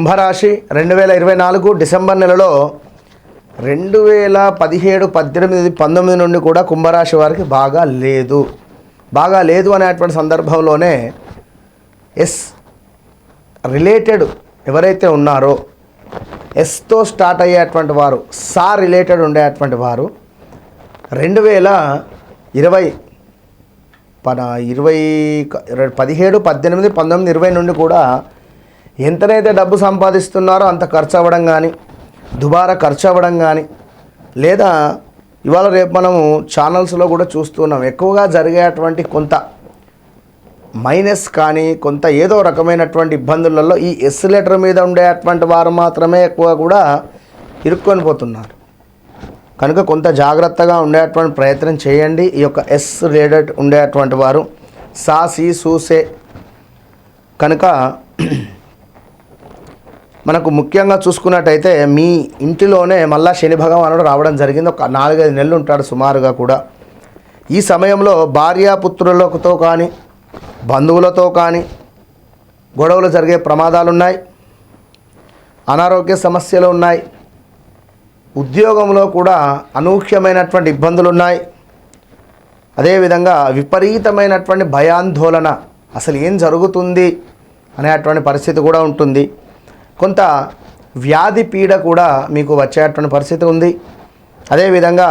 కుంభరాశి రెండు వేల ఇరవై నాలుగు డిసెంబర్ నెలలో రెండు వేల పదిహేడు పద్దెనిమిది పంతొమ్మిది నుండి కూడా కుంభరాశి వారికి బాగా లేదు. బాగా లేదు అనేటువంటి సందర్భంలోనే ఎస్ రిలేటెడ్ ఎవరైతే ఉన్నారో ఎస్తో స్టార్ట్ అయ్యేటువంటి వారు సా రిలేటెడ్ ఉండేటువంటి వారు రెండు వేల ఇరవై పన ఇరవై ఇరవై- పదిహేడు పద్దెనిమిది పంతొమ్మిది ఇరవై నుండి కూడా ఎంతనైతే డబ్బు సంపాదిస్తున్నారో అంత ఖర్చు అవ్వడం కానీ దుబారా ఖర్చు అవ్వడం కానీ లేదా ఇవాళ రేపు మనము ఛానల్స్లో కూడా చూస్తున్నాం ఎక్కువగా జరిగేటువంటి కొంత మైనస్ కానీ కొంత ఏదో రకమైనటువంటి ఇబ్బందులలో ఈ ఎస్ మీద ఉండేటువంటి వారు మాత్రమే ఎక్కువ కూడా ఇరుక్కొని పోతున్నారు. కనుక కొంత జాగ్రత్తగా ఉండేటువంటి ప్రయత్నం చేయండి. ఈ యొక్క ఎస్ రేడెడ్ ఉండేటువంటి వారు సా సి సూసే. కనుక మనకు ముఖ్యంగా చూసుకున్నట్టయితే మీ ఇంటిలోనే మళ్ళా శని భగవానుడు రావడం జరిగింది. ఒక నాలుగైదు నెలలు ఉంటాడు సుమారుగా కూడా. ఈ సమయంలో భార్యాపుత్రులతో కానీ బంధువులతో కానీ గొడవలు జరిగే ప్రమాదాలు ఉన్నాయి అనారోగ్య సమస్యలు ఉన్నాయి. ఉద్యోగంలో కూడా అనూహ్యమైనటువంటి ఇబ్బందులు ఉన్నాయి అదేవిధంగా విపరీతమైనటువంటి భయాందోళన. అసలు ఏం జరుగుతుంది అనేటువంటి పరిస్థితి కూడా ఉంటుంది. కొంత వ్యాధి పీడ కూడా మీకు వచ్చేటువంటి పరిస్థితి ఉంది. అదేవిధంగా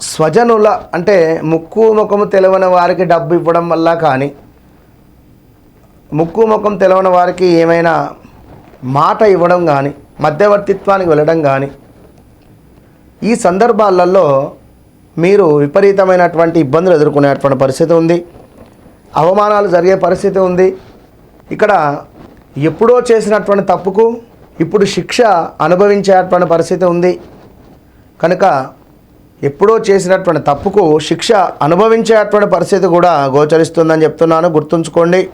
స్వజనుల అంటే ముక్కు ముఖము తెలవని వారికి డబ్బు ఇవ్వడం వల్ల కానీ ముక్కు ముఖం తెలవని వారికి ఏమైనా మాట ఇవ్వడం కానీ మధ్యవర్తిత్వానికి వెళ్ళడం కానీ ఈ సందర్భాలలో మీరు విపరీతమైనటువంటి ఇబ్బందులు ఎదుర్కొనేటువంటి పరిస్థితి ఉంది. అవమానాలు జరిగే పరిస్థితి ఉంది. ఇక్కడ ఎప్పుడో చేసినటువంటి తప్పుకు ఇప్పుడు శిక్ష అనుభవించేటువంటి పరిస్థితి ఉంది. కనుక ఎప్పుడో చేసినటువంటి తప్పుకు శిక్ష అనుభవించేటువంటి పరిస్థితి కూడా గోచరిస్తుందని చెప్తున్నాను. గుర్తుంచుకోండి.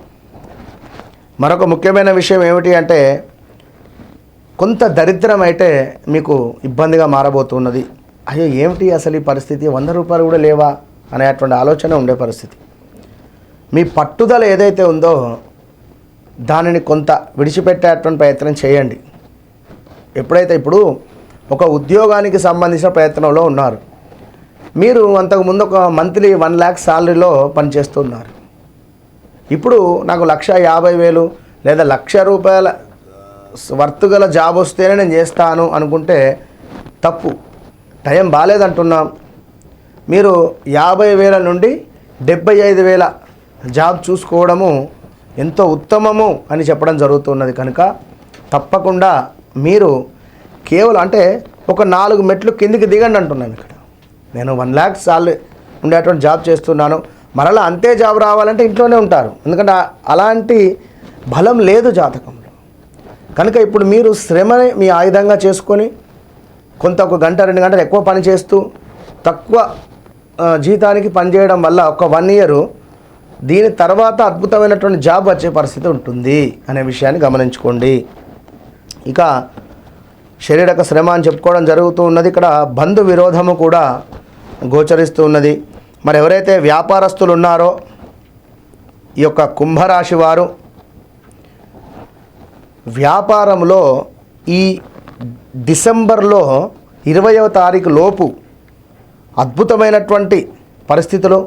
మరొక ముఖ్యమైన విషయం ఏమిటి అంటే కొంత దరిద్రం అయితే మీకు ఇబ్బందిగా మారబోతున్నది. అయ్యో ఏమిటి అసలు ఈ పరిస్థితి? వంద రూపాయలు కూడా లేవా? అనేటువంటి ఆలోచన ఉండే పరిస్థితి. మీ పట్టుదల ఏదైతే ఉందో దానిని కొంత విడిచిపెట్టేటువంటి ప్రయత్నం చేయండి. ఎప్పుడైతే ఇప్పుడు ఒక ఉద్యోగానికి సంబంధించిన ప్రయత్నంలో ఉన్నారు మీరు అంతకుముందు ఒక మంత్లీ వన్ ల్యాక్ శాలరీలో పనిచేస్తున్నారు. ఇప్పుడు నాకు లక్ష యాభై వేలు లేదా లక్ష రూపాయల వర్త్ గల జాబ్ వస్తేనే నేను చేస్తాను అనుకుంటే తప్పు. టైం బాగాలేదంటున్నాం మీరు యాభై వేల నుండి డెబ్బై ఐదు వేల జాబ్ చూసుకోవడము ఎంతో ఉత్తమము అని చెప్పడం జరుగుతున్నది కనుక తప్పకుండా మీరు కేవలం అంటే ఒక నాలుగు మెట్లు కిందికి దిగండి అంటున్నాను ఇక్కడ. నేను వన్ ల్యాక్ సాలరీ ఉండేటువంటి జాబ్ చేస్తున్నాను. మరలా అంతే జాబ్ రావాలంటే ఇంట్లోనే ఉంటారు. ఎందుకంటే అలాంటి బలం లేదు జాతకంలో. కనుక ఇప్పుడు మీరు శ్రమని మీ ఆయుధంగా చేసుకొని కొంత ఒక గంట రెండు గంటలు ఎక్కువ పని చేస్తూ తక్కువ జీతానికి పనిచేయడం వల్ల ఒక వన్ ఇయరు దీని తర్వాత అద్భుతమైనటువంటి జాబ్ వచ్చే పరిస్థితి ఉంటుంది అనే విషయాన్ని గమనించుకోండి. ఇక శరీరక శ్రమ అని చెప్పుకోవడం జరుగుతూ ఉన్నది. ఇక్కడ బంధు విరోధము కూడా గోచరిస్తూ ఉన్నది. మరి ఎవరైతే వ్యాపారస్తులు ఉన్నారో ఈ యొక్క కుంభరాశి వారు వ్యాపారంలో ఈ డిసెంబర్లో ఇరవయవ తారీఖు లోపు అద్భుతమైనటువంటి పరిస్థితులు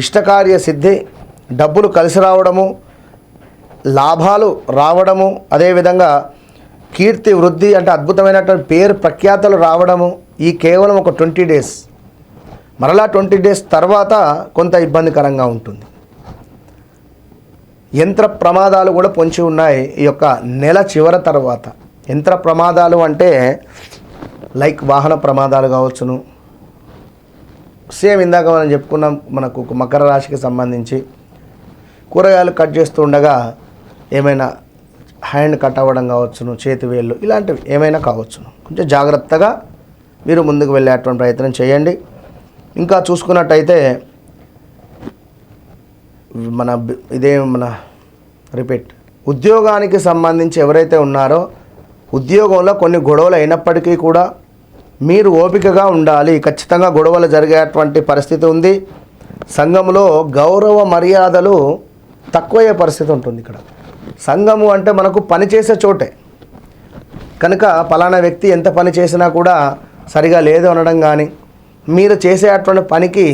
ఇష్టకార్య సిద్ధి డబ్బులు కలిసి రావడము లాభాలు రావడము అదేవిధంగా కీర్తి వృద్ధి అంటే అద్భుతమైనటువంటి పేరు ప్రఖ్యాతలు రావడము ఈ కేవలం ఒక ట్వంటీ డేస్. మరలా ట్వంటీ డేస్ తర్వాత కొంత ఇబ్బందికరంగా ఉంటుంది. యంత్ర ప్రమాదాలు కూడా పొంచి ఉన్నాయి ఈ యొక్క నెల చివర తర్వాత. యంత్ర ప్రమాదాలు అంటే లైక్ వాహన ప్రమాదాలు కావచ్చును సేమ్ ఇందాక మనం చెప్పుకున్నాం మనకు మకర రాశికి సంబంధించి కూరగాయలు కట్ చేస్తూ ఉండగా ఏమైనా హ్యాండ్ కట్ అవ్వడం కావచ్చును చేతి వేళ్ళు ఇలాంటివి ఏమైనా కావచ్చును. కొంచెం జాగ్రత్తగా మీరు ముందుకు వెళ్ళేటువంటి ప్రయత్నం చేయండి. ఇంకా చూసుకున్నట్టయితే మన ఇదే మన రిపీట్. ఉద్యోగానికి సంబంధించి ఎవరైతే ఉన్నారో ఉద్యోగంలో కొన్ని గొడవలు అయినప్పటికీ కూడా మీరు ఓపికగా ఉండాలి. ఖచ్చితంగా గొడవలు జరిగేటువంటి పరిస్థితి ఉంది. సంఘంలో గౌరవ మర్యాదలు తక్కువయ్యే పరిస్థితి ఉంటుంది ఇక్కడ. సంఘము అంటే మనకు పని చేసే చోటే. కనుక పలానా వ్యక్తి ఎంత పని చేసినా కూడా సరిగా లేదు అనడం కానీ మీరు చేసేటువంటి పనికి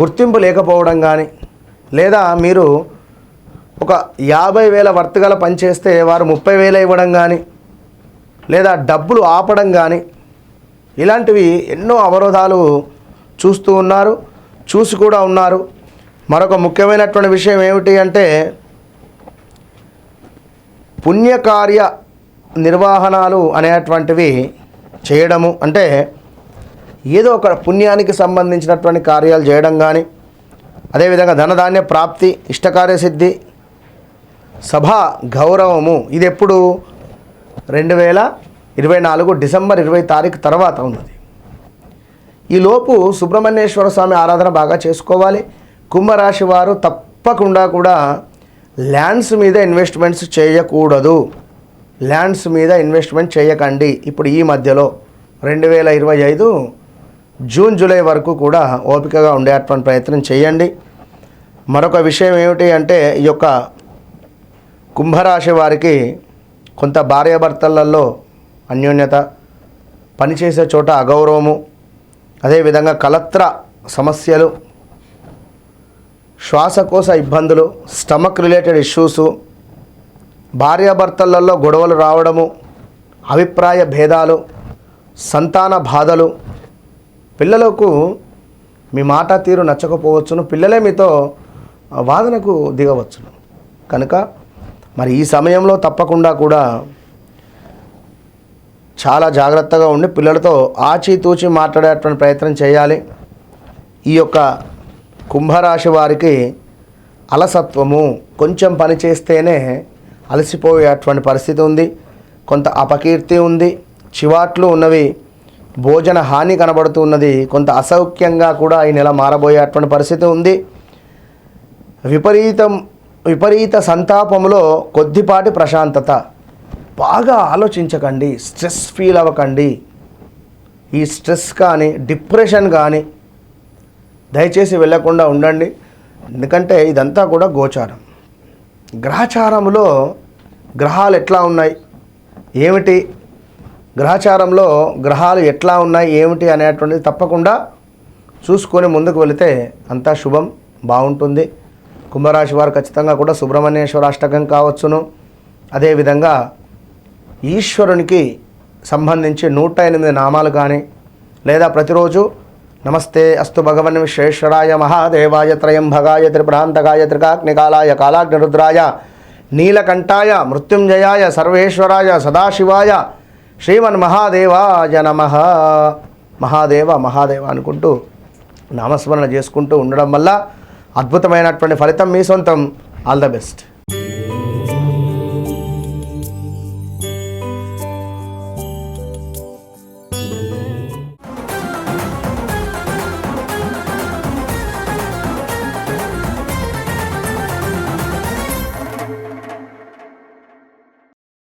గుర్తింపు లేకపోవడం కానీ లేదా మీరు ఒక యాభై వేల వర్తగల పని చేస్తే వారు ముప్పై వేలు ఇవ్వడం కానీ లేదా డబ్బులు ఆపడం కానీ ఇలాంటివి ఎన్నో అవరోధాలు చూస్తూ ఉన్నారు చూసి కూడా ఉన్నారు. మరొక ముఖ్యమైనటువంటి విషయం ఏమిటి అంటే పుణ్యకార్య నిర్వహణలు అనేటువంటివి చేయడము అంటే ఏదో ఒక పుణ్యానికి సంబంధించినటువంటి కార్యాలు చేయడం కానీ అదేవిధంగా ధనధాన్య ప్రాప్తి ఇష్టకార్య సిద్ధి సభా గౌరవము ఇది ఎప్పుడు రెండు వేల ఇరవై నాలుగు డిసెంబర్ ఇరవై తారీఖు తర్వాత ఉన్నది. ఈలోపు సుబ్రహ్మణ్యేశ్వర స్వామి ఆరాధన బాగా చేసుకోవాలి. కుంభరాశి వారు తప్పకుండా కూడా ల్యాండ్స్ మీద ఇన్వెస్ట్మెంట్స్ చేయకూడదు. ల్యాండ్స్ మీద ఇన్వెస్ట్మెంట్ చేయకండి. ఇప్పుడు ఈ మధ్యలో రెండు వేల ఇరవై ఐదు జూన్ జూలై వరకు కూడా ఓపికగా ఉండేటువంటి ప్రయత్నం చేయండి. మరొక విషయం ఏమిటి అంటే ఈ యొక్క కుంభరాశి వారికి కొంత భార్యాభర్తలలో అన్యోన్యత పనిచేసే చోట అగౌరవము అదేవిధంగా కలత్ర సమస్యలు శ్వాసకోశ ఇబ్బందులు స్టమక్ రిలేటెడ్ ఇష్యూసు భార్యాభర్తలలో గొడవలు రావడము అభిప్రాయ భేదాలు సంతాన బాధలు. పిల్లలకు మీ మాట తీరు నచ్చకపోవచ్చును పిల్లలే మీతో వాదనకు దిగవచ్చును. కనుక మరి ఈ సమయంలో తప్పకుండా కూడా చాలా జాగ్రత్తగా ఉండి పిల్లలతో ఆచితూచి మాట్లాడేటువంటి ప్రయత్నం చేయాలి. ఈ యొక్క కుంభరాశి వారికి అలసత్వము కొంచెం పని చేస్తేనే అలసిపోయేటువంటి పరిస్థితి ఉంది. కొంత అపకీర్తి ఉంది. చివాట్లు ఉన్నవి భోజన హాని కనబడుతున్నది కొంత అసౌఖ్యంగా కూడా ఈ నెల మారబోయేటువంటి పరిస్థితి ఉంది. విపరీతం విపరీత సంతాపములో కొద్దిపాటి ప్రశాంతత. బాగా ఆలోచించకండి స్ట్రెస్ ఫీల్ అవ్వకండి. ఈ స్ట్రెస్ కానీ డిప్రెషన్ కానీ దయచేసి వెళ్ళకుండా ఉండండి. ఎందుకంటే ఇదంతా కూడా గోచారం. గ్రహచారంలో గ్రహాలు ఎట్లా ఉన్నాయి? ఏమిటి? గ్రహచారంలో గ్రహాలు ఎట్లా ఉన్నాయి? ఏమిటి అనేటువంటిది తప్పకుండా చూసుకొని ముందుకు వెళితే అంతా శుభం బాగుంటుంది. కుంభరాశి వారు ఖచ్చితంగా కూడా సుబ్రహ్మణ్యేశ్వర అష్టకం కావచ్చును. అదేవిధంగా ఈశ్వరునికి సంబంధించి నూట ఎనిమిది నామాలు కానీ లేదా ప్రతిరోజు నమస్తే అస్తు భగవన్ విశ్వేశ్వరాయ మహాదేవాయ త్రయంభగాయ త్రిప్రాంతకాయ త్రికాగ్నికాలాయ కాలాగ్నిరుద్రాయ నీలకంఠాయ మృత్యుంజయాయ సర్వేశ్వరాయ సదాశివాయ శ్రీమన్ మహాదేవాయ నమ. మహాదేవ మహాదేవ అనుకుంటూ నామస్మరణ చేసుకుంటూ ఉండడం వల్ల అద్భుతమైనటువంటి ఫలితం మీ సొంతం. All the best